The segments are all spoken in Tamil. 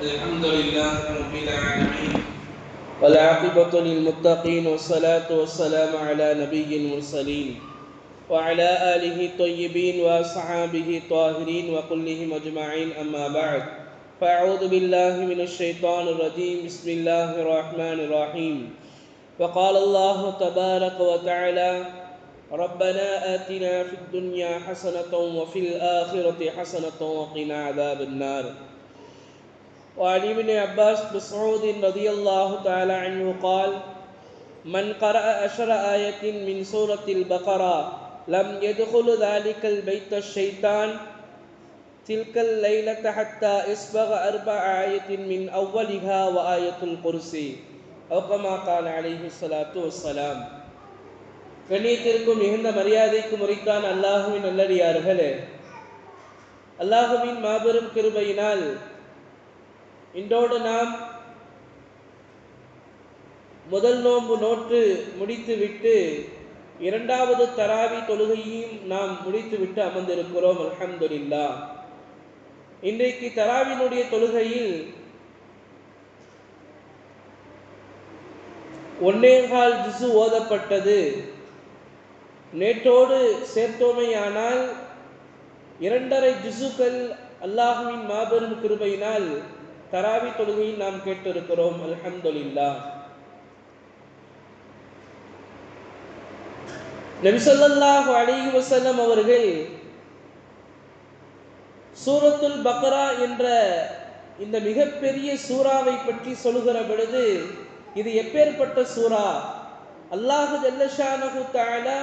الحمد لله رب العالمين. والعاقبة للمتقين والصلاة والسلام على نبي المرسلين وعلى آله الطيبين وأصحابه الطاهرين وكلهم أجمعين أما بعد. فأعوذ بالله من الشيطان الرجيم. بسم الله الرحمن الرحيم. وقال الله تبارك وتعالى ربنا آتنا في الدنيا حسنة وفي الآخرة حسنة وقنا عذاب النار. وعن ابن عباس مسعود رضي الله تعالى عنه قال من قرأ عشر آية من سورة البقرة لم يدخل ذلك البيت الشيطان تلك الليلة حتى يسبغ أربع آية من أولها وآية الكرسي أو كما قال عليه الصلاة والسلام கண்ணியத்திற்கும் மிகுந்த மரியாதைக்கும் உரித்தான அல்லாஹுவின் நல்லடியார்களே அல்லாஹுவின் மாபெரும் கிருபையினால் இன்றோடு நாம் முதல் நோன்பு நோற்று முடித்துவிட்டு இரண்டாவது தராவி தொழுகையும் நாம் முடித்துவிட்டு அமர்ந்திருக்கிறோம் அலமதுல்லா இன்றைக்கு தராவினுடைய தொழுகையில் ஒன்னேகால் ஜிசு ஓதப்பட்டது. நேற்றோடு சேர்த்தோமையானால் இரண்டரை ஜிசுக்கள் அல்லாஹுவின் மாபெரும் கிருபையினால் தராவி தொழுகையில் நாம் கேட்டிருக்கிறோம் அல்ஹம்துலில்லா நபிசல்லாஹு அலிஹி வசல்லம் அவர்கள் சூரத்துல் பக்ரா என்ற இந்த மிகப்பெரிய சூறாவை பற்றி சொல்லுகிற பொழுது இது எப்பேற்பட்ட சூறா? அல்லாஹு ஜல்லஷானஹு தஆலா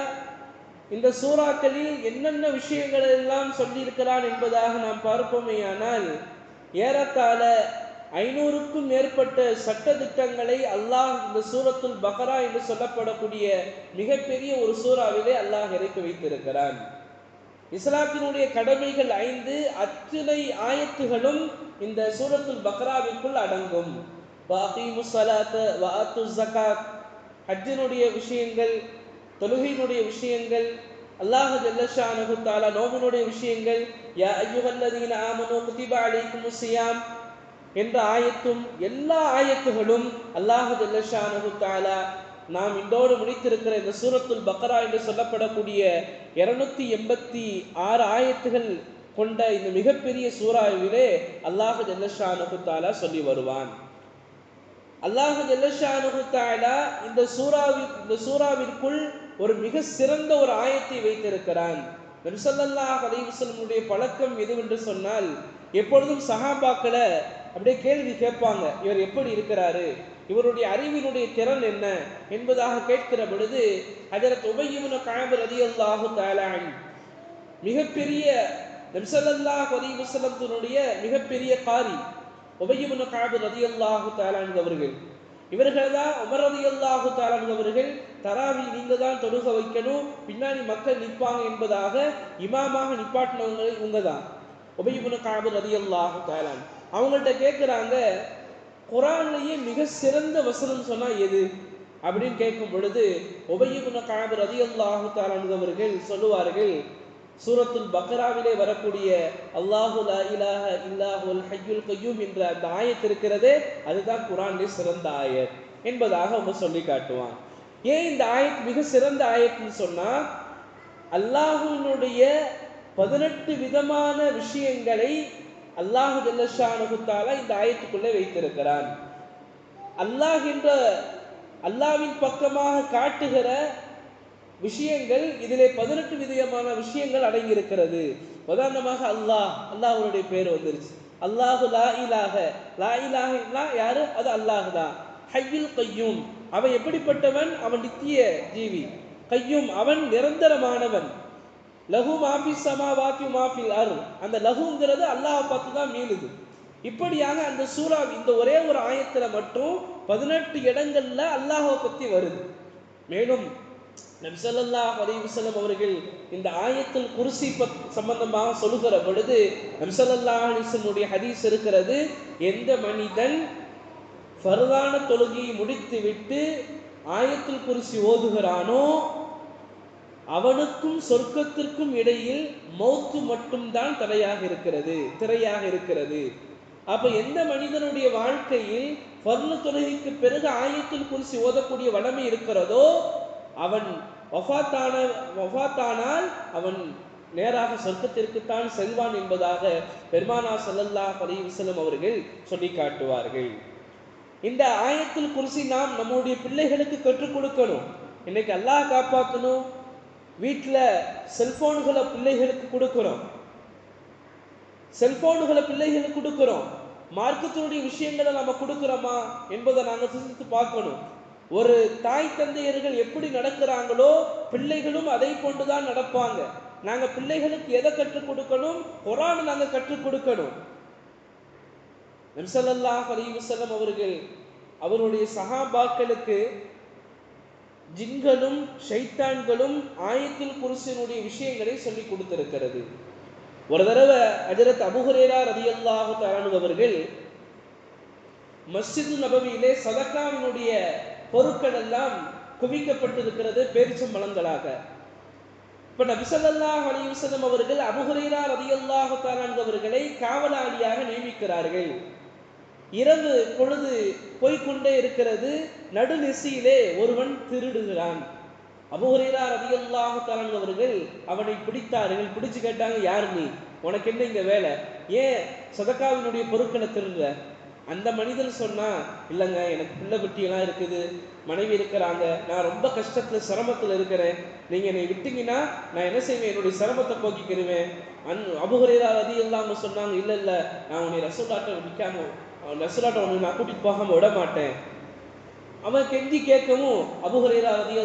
இந்த சூறாக்களில் என்னென்ன விஷயங்கள் எல்லாம் சொல்லியிருக்கிறான் என்பதாக நாம் பார்ப்போமேயானால் ஏறத்தாழ ஐநூறுக்கும் மேற்பட்ட சட்ட திட்டங்களை அல்லாஹ் இந்த சூரத்துல் பக்ரா என்று சொல்லப்படக்கூடிய மிகப்பெரிய ஒரு சூறாவிலே அல்லாஹ் இறக்கி வைத்திருக்கிறான். இஸ்லாத்தினுடைய கடமைகள் ஐந்து அத்தனை ஆயத்துகளும் இந்த சூரத்துல் பக்ராவிற்குள் அடங்கும். ஹஜ்ஜினுடைய விஷயங்கள் தொழுகையினுடைய விஷயங்கள் அல்லாஹ் ஜல்லஷா தஆலா நோபினுடைய விஷயங்கள் யா ஐயுகல்லதீன ஆமனோ குதிபா அலைக்குமுஸ் சியாம் என்ற ஆயத்தும் எல்லா ஆயத்துகளும் அல்லாஹு ஜல்லஷானஹு தாலா நாம் இன்றோடு முடித்திருக்கிற இந்த சூரத்துல் பக்ரா என்று சொல்லப்படக்கூடிய இருநூத்தி எண்பத்தி ஆறு ஆயத்துகள் கொண்ட இந்த மிகப்பெரிய சூறாவிலே அல்லாஹு ஜல்லஷானஹு தஆலா சொல்லி வருவான் அல்லாஹு ஜல்லஷானு தாலா இந்த சூறாவி இந்த சூறாவிற்குள் ஒரு மிக சிறந்த ஒரு ஆயத்தை வைத்திருக்கிறான் நபிசல்லாஹ் அலைவசல்லமுடைய பழக்கம் எதுவென்று சொன்னால் எப்பொழுதும் சஹாபாக்களை அப்படியே கேள்வி கேட்பாங்க இவர் எப்படி இருக்கிறாரு? இவருடைய அறிவினுடைய திறன் என்ன? என்பதாக கேட்கிற பொழுது ஹஜரத் உபயிமுன காபர் ரதி அல்லாஹு தாலான் மிகப்பெரிய நபிசல்லாஹ் அலைவசல்லத்தினுடைய மிகப்பெரிய காரி உபயமுன காபர் ரதி அல்லாஹு தாலான் அவர்கள். இவர்கள் தான் உமர் ரதி அல்லாஹு தாலான் அவர்கள் தராவி நீங்க தான் தொழுக வைக்கணும் பின்னாடி மக்கள் நிற்பாங்க என்பதாக இமாமாக நிப்பாட்டினவங்க இவங்க தான் உபயமுன காபு ரதியல்லாக அல்லாஹு அவங்கள்ட்ட கேட்குறாங்க குரான்லேயே மிக சிறந்த வசனம் சொன்னால் எது? அப்படின்னு கேட்கும் பொழுது உபயமுன காபு ரதி அல்லாஹு தாலான் அவர்கள் சொல்லுவார்கள் சூரத்துல் பக்ராவிலே வரக்கூடிய அல்லாஹு லா இலாஹ இல்லாஹுல் ஹய்யுல் கய்யூம் என்ற அந்த ஆயத் இருக்கிறதே அதுதான் குரானிலே சிறந்த ஆயத் என்பதாக அவங்க சொல்லி காட்டுவான் ஏன் இந்த ஆயத் மிக சிறந்த ஆயத்னு சொன்னால் அல்லாஹுனுடைய பதினெட்டு விதமான விஷயங்களை அல்லாஹு ஜல்லஷானுகுத்தாலா இந்த ஆயத்துக்குள்ளே வைத்திருக்கிறான். அல்லாஹ் என்ற அல்லாவின் பக்கமாக காட்டுகிற விஷயங்கள் இதிலே பதினெட்டு விதமான விஷயங்கள் அடங்கியிருக்கிறது. உதாரணமாக அல்லாஹ் அல்லாஹுடைய பேர் வந்துருச்சு. அல்லாஹு லா இலாக லா இலாக யாரு? அது அல்லாஹ் தான். ஹையுல் கையும். அவன் எப்படிப்பட்டவன்? அவன் நித்திய ஜீவி. கையும் அவன் நிரந்தரமானவன். லகு மாபி சமா வாக்கி மாஃபில் அரு. அந்த லகுங்கிறது அல்லாஹ் பார்த்து தான் மீளுது. இப்படியாக அந்த சூறா இந்த ஒரே ஒரு ஆயத்தில் மட்டும் பதினெட்டு இடங்கள்ல அல்லாஹை பற்றி வருது. மேலும் நபிசல்லாஹ் அலிவசலம் அவர்கள் இந்த ஆயத்தில் குருசி சம்பந்தமாக சொல்லுகிற பொழுது நபிசல்லாஹ் அலிசனுடைய ஹதீஸ் இருக்கிறது எந்த மனிதன் ஃபர்தான தொழுகையை முடித்து விட்டு ஆயத்தில் குருசி ஓதுகிறானோ அவனுக்கும் சொர்க்கத்திற்கும் இடையில் மௌத்து மட்டும்தான் தடையாக இருக்கிறது திரையாக இருக்கிறது. அப்ப எந்த மனிதனுடைய வாழ்க்கையில் பர்ண தொழுகைக்கு பிறகு ஆயத்தில் குறிசி ஓதக்கூடிய வளமை இருக்கிறதோ அவன் வஃபாத்தான வஃபாத்தானால் அவன் நேராக சொர்க்கத்திற்குத்தான் செல்வான் என்பதாக பெருமானா சல்லல்லா அலைஹி வஸல்லம் அவர்கள் சொல்லி காட்டுவார்கள் இந்த ஆயத்தில் குறிச்சி நாம் நம்முடைய பிள்ளைகளுக்கு கற்றுக் கொடுக்கணும். இன்னைக்கு அல்லாஹ் காப்பாற்றணும் வீட்டில் செல்போன்களை பிள்ளைகளுக்கு கொடுக்குறோம். செல்போன்களை பிள்ளைகளுக்கு கொடுக்குறோம். மார்க்கத்தினுடைய விஷயங்களை நம்ம கொடுக்கிறோமா என்பதை நாங்கள் சிந்தித்து பார்க்கணும். ஒரு தாய் தந்தையர்கள் எப்படி நடக்கிறாங்களோ பிள்ளைகளும் அதை கொண்டுதான் நடப்பாங்க. நாங்க பிள்ளைகளுக்கு எதை கற்றுக் கொடுக்கணும்? குரான் நாங்க கற்றுக் கொடுக்கணும். நபிசல்லாஹ் அலைஹி அவர்கள் அவருடைய சகாபாக்களுக்கு ஜின்களும் ஷைத்தான்களும் ஆயத்தில் குருசினுடைய விஷயங்களை சொல்லி கொடுத்திருக்கிறது. ஒரு தடவை அஜரத் அபுஹுரேரா ரதியல்லாஹு தஆலா அவர்கள் மஸ்ஜித் நபவியிலே சதக்காவினுடைய பொருட்கள் எல்லாம் குவிக்கப்பட்டிருக்கிறது பேரிச்சம்பழங்களாக. இப்ப நபிசல்லாஹ் அலைஹி அவர்கள் அபுஹுரேரா ரதியல்லாஹு அவர்களை காவலாளியாக நியமிக்கிறார்கள். இரவு பொழுது போய்க்கொண்டே இருக்கிறது நடுநிசியிலே ஒருவன் திருடுகிறான். அபுஹுரேரா ரதியல்லாஹு தஆலா அவர்கள் அவனை பிடித்தார்கள். பிடிச்சு கேட்டாங்க யார் நீ? உனக்கு என்ன இங்க வேலை? ஏன் சதக்காவினுடைய பொருட்களை திருடுற? அந்த மனிதன் சொன்னால் இல்லைங்க எனக்கு பிள்ளை குட்டியெல்லாம் இருக்குது மனைவி இருக்கிறாங்க நான் ரொம்ப கஷ்டத்தில் சிரமத்தில் இருக்கிறேன். நீங்கள் என்னை விட்டீங்கன்னா நான் என்ன செய்வேன்? என்னுடைய சிரமத்தை போக்கிக்கிருவேன். அந் அபுஹுரேரா ரதி அவங்க சொன்னாங்க இல்லை இல்லை நான் உன்னை ரசோலாட்டை விற்காம ரசோலாட்டை உன்னை நான் கூட்டிகிட்டு போகாமல் விட மாட்டேன். அவன் கெஞ்சி கேட்கவும் அபுஹுரேரா ரதி